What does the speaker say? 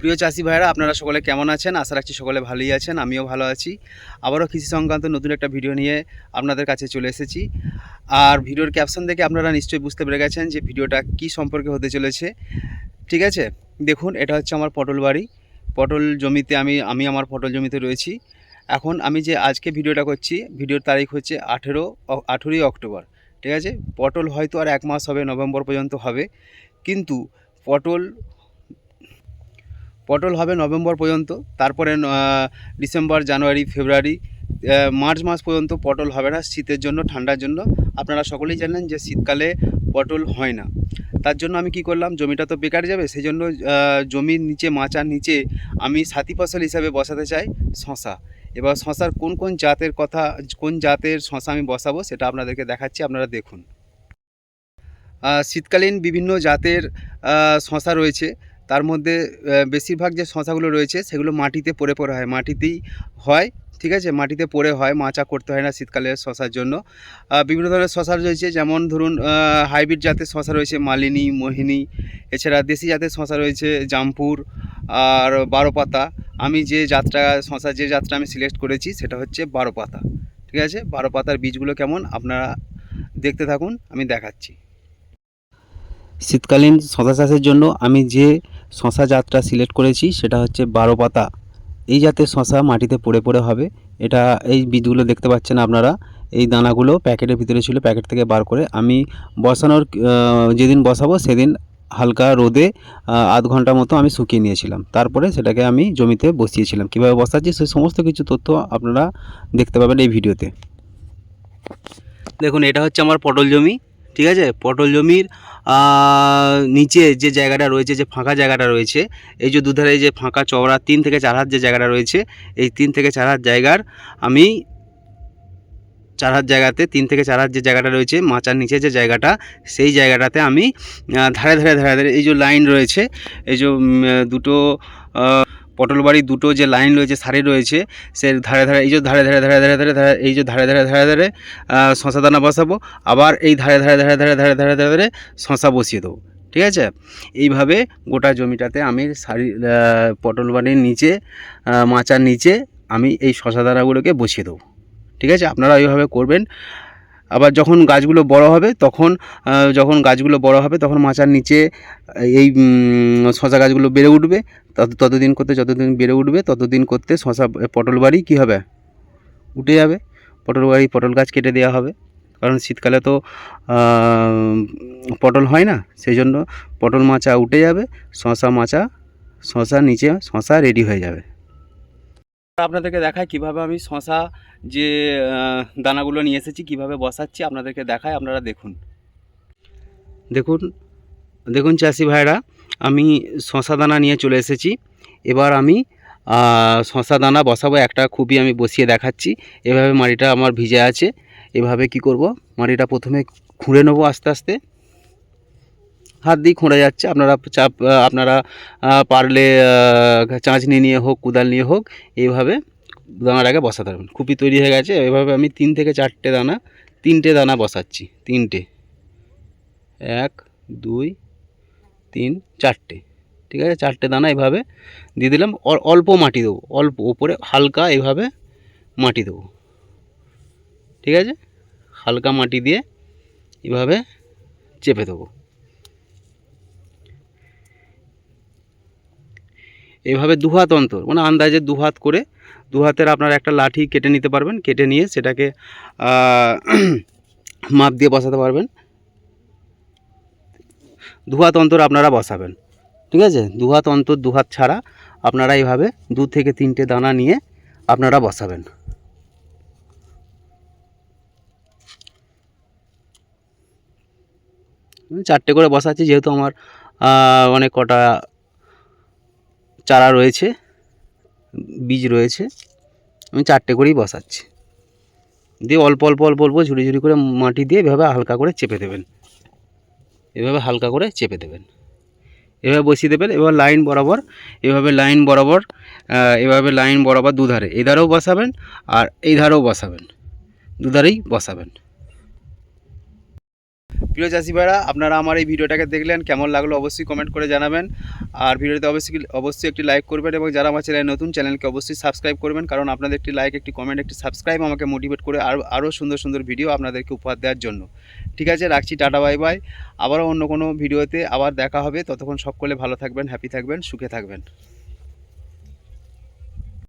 প্রিয় চাষি ভাইরা আপনারা সকলে কেমন আছেন? আশা রাখছি সকলে ভালোই আছেন, আমিও ভালো আছি। আবারও কৃষি সংক্রান্ত নতুন একটা ভিডিও নিয়ে আপনাদের কাছে চলে এসেছি। আর ভিডিওর ক্যাপশন দেখে আপনারা নিশ্চয়ই বুঝতে পেরে গেছেন যে ভিডিওটা কি সম্পর্কে হতে চলেছে। ঠিক আছে? দেখুন, এটা হচ্ছে আমার পটল বাড়ি। পটল জমিতে আমি আমি আমার পটল জমিতে রয়েছি। এখন আমি যে আজকে ভিডিওটা করছি, ভিডিওর তারিখ হচ্ছে আঠেরো আঠেরোই অক্টোবর। ঠিক আছে? পটল হয়তো আর এক মাস হবে, নভেম্বর পর্যন্ত হবে। কিন্তু পটল পটল হবে নভেম্বর পর্যন্ত, তারপরে ডিসেম্বর, জানুয়ারি, ফেব্রুয়ারি মার্চ মাস পর্যন্ত পটল হবে না, শীতের জন্য, ঠান্ডার জন্য। আপনারা সকলেই জানেন যে শীতকালে পটল হয় না। তার জন্য আমি কি করলাম, জমিটা তো বেকার যাবে সেই জন্য জমির নিচে, মাচার নিচে আমি সাথী ফসল হিসাবে বসাতে চাই শশা এবার শশার কোন কোন জাতের কথা, কোন জাতের শশা আমি বসাবো, সেটা আপনাদেরকে দেখাচ্ছি, আপনারা দেখুন। শীতকালীন বিভিন্ন জাতের শশা রয়েছে। তার মধ্যে বেশিরভাগ যে শশাগুলো রয়েছে, সেগুলো মাটিতে পড়ে পড়ে হয়। মাটিতেই হয়, ঠিক আছে? মাটিতে পড়ে হয়, মাচা করতে হয় না শীতকালে শশার জন্য। বিভিন্ন ধরনের শশা রয়েছে, যেমন ধরুন হাইব্রিড জাতের শশা রয়েছে, মালিনী, মোহিনী, এছাড়া দেশি জাতের শশা রয়েছে, জামপুর আর বারো পাতা আমি যে যাত্রা, শশা যে যাত্রা আমি সিলেক্ট করেছি, সেটা হচ্ছে বারো পাতা ঠিক আছে? বারো পাতার বীজগুলো কেমন, আপনারা দেখতে থাকুন, আমি দেখাচ্ছি। শীতকালীন শশা চাষের জন্য আমি যে শশা জাতটা সিলেক্ট করেছি, সেটা হচ্ছে বারো পাতা। এই জাতের শশা মাটিতে পড়ে পড়ে হবে। এটা এই বীজগুলো দেখতে পাচ্ছেন আপনারা, এই দানাগুলো প্যাকেটের ভিতরে ছিল, প্যাকেট থেকে বার করে আমি বসানোর যেদিন বসাবো সেদিন হালকা রোদে আধ ঘণ্টা মতো আমি শুকিয়ে নিয়েছিলাম। তারপরে সেটাকে আমি জমিতে বসিয়েছিলাম। কীভাবে বসাচ্ছি সেই সমস্ত কিছু তথ্য আপনারা দেখতে পাবেন এই ভিডিওতে। দেখুন, এটা হচ্ছে আমার পটল জমি, ঠিক আছে? পটল জমির নিচে যে জায়গাটা রয়েছে, যে ফাঁকা জায়গাটা রয়েছে, এই যে দুধারে যে ফাঁকা চওড়া তিন থেকে চার হাত যে জায়গাটা রয়েছে, এই তিন থেকে চার হাত জায়গার আমি চার হাত জায়গাতে তিন থেকে চার হাত যে জায়গাটা রয়েছে, মাচার নিচে যে জায়গাটা, সেই জায়গাটাতে আমি ধারে ধারে ধারে ধারে এই যে লাইন রয়েছে, এই যে দুটো পটল বাড়ির দুটো যে লাইন রয়েছে, সারি রয়েছে, সে ধারে ধারে, এই যে ধারে ধারে ধারে ধারে ধারে ধারে, এই যে ধারে ধারে ধারে ধারে শশা দানা বসাবো, আবার এই ধারে ধারে ধারে ধারে ধারে ধারে ধারে ধারে শশা বসিয়ে দেবো, ঠিক আছে? এইভাবে গোটা জমিটাতে আমি সারি পটল বাড়ির নিচে মাচার নিচে আমি এই শশা দানাগুলোকে বসিয়ে দেবো, ঠিক আছে? আপনারা এইভাবে করবেন। আবার যখন গাছগুলো বড় হবে, তখন যখন গাছগুলো বড় হবে, তখন মাচার নিচে এই শশা গাছগুলো বেড়ে উঠবে। তত, ততদিন করতে, যতদিন বেড়ে উঠবে, ততদিন করতে শশা পটল বাড়ি কী হবে? উঠে যাবে। পটল বাড়ি, পটল গাছ কেটে দেওয়া হবে। কারণ শীতকালে তো পটল হয় না, সেই জন্য পটল মাচা উঠে যাবে শশা মাচা শশা নিচে শশা রেডি হয়ে যাবে। আপনাদেরকে দেখায় কীভাবে আমি শশা যে দানাগুলো নিয়ে এসেছি, কীভাবে বসাচ্ছি, আপনাদেরকে দেখায় আপনারা দেখুন। দেখুন দেখুন চাষি ভাইরা, আমি শশা দানা নিয়ে চলে এসেছি। এবার আমি শশা দানা বসাবো, একটা খুবই আমি বসিয়ে দেখাচ্ছি। এভাবে মাটিটা আমার ভিজে আছে। এভাবে কি করব? মাটিটা প্রথমে খুঁড়ে নেব আস্তে আস্তে। হাত দিয়ে খোঁড়া যাচ্ছে। আপনারা চাপ আপনারা পারলে চাঁচনি নিয়ে হোক, কুদাল নিয়ে হোক, এইভাবে দানাটাকে বসাতে পারবেন খুবই তৈরি হয়ে গেছে, এভাবে আমি তিন থেকে চারটে দানা, তিনটে দানা বসাচ্ছি, তিনটে। এক, দুই, তিন, চারটে। ঠিক আছে? চারটে দানা এভাবে দিয়ে দিলাম। অল্প মাটি দেবো। অল্প ওপরে হালকা এভাবে মাটি দেবো। ঠিক আছে? হালকা মাটি দিয়ে এভাবে চেপে দেবো। এভাবে দু হাত অন্তর মানে আন্দাজে দু হাত করে দু হাতের আপনার একটা লাঠি কেটে নিতে পারবেন, কেটে নিয়ে সেটাকে মাপ দিয়ে বসাতে পারবেন। দু হাত অন্তর আপনারা বসাবেন, ঠিক আছে? দু হাত অন্তর দু হাত ছাড়া আপনারা এইভাবে দু থেকে তিনটে দানা নিয়ে আপনারা বসাবেন। চারটে করে বসাচ্ছি, যেহেতু আমার অনেক কটা চারা রয়েছে, বীজ রয়েছে, আমি চারটে করেই বসাচ্ছি। দিয়ে অল্প অল্প অল্প অল্প ঝুড়ি ঝুড়ি করে মাটি দিয়ে এভাবে হালকা করে চেপে দেবেন। এভাবে হালকা করে চেপে দেবেন। এভাবে বসিয়ে দেবেন এবার লাইন বরাবর, এভাবে লাইন বরাবর এভাবে লাইন বরাবর দুধারে। এই ধারেও বসাবেন আর এই ধারেও বসাবেন। দুধারেই বসাবেন। প্রিয় চাষি ভাইরা, আপনারা আমার এই ভিডিওটাকে দেখলেন, কেমন লাগল অবশ্যই কমেন্ট করে জানাবেন। আর ভিডিওতে অবশ্যই অবশ্যই একটি লাইক করবেন এবং যারা আমার চ্যানেল নতুন চ্যানেলকে অবশ্যই সাবস্ক্রাইব করবেন, কারণ আপনাদের একটি লাইক একটি কমেন্ট একটি সাবস্ক্রাইব আমাকে মোটিভেট করে আরও আরও সুন্দর সুন্দর ভিডিও আপনাদেরকে উপহার দেওয়ার জন্য। ঠিক আছে, রাখছি, টাটা বাই বাই আবারও অন্য কোনো ভিডিওতে আবার দেখা হবে। ততক্ষণ সকলে ভালো থাকবেন হ্যাপি থাকবেন, সুখে থাকবেন।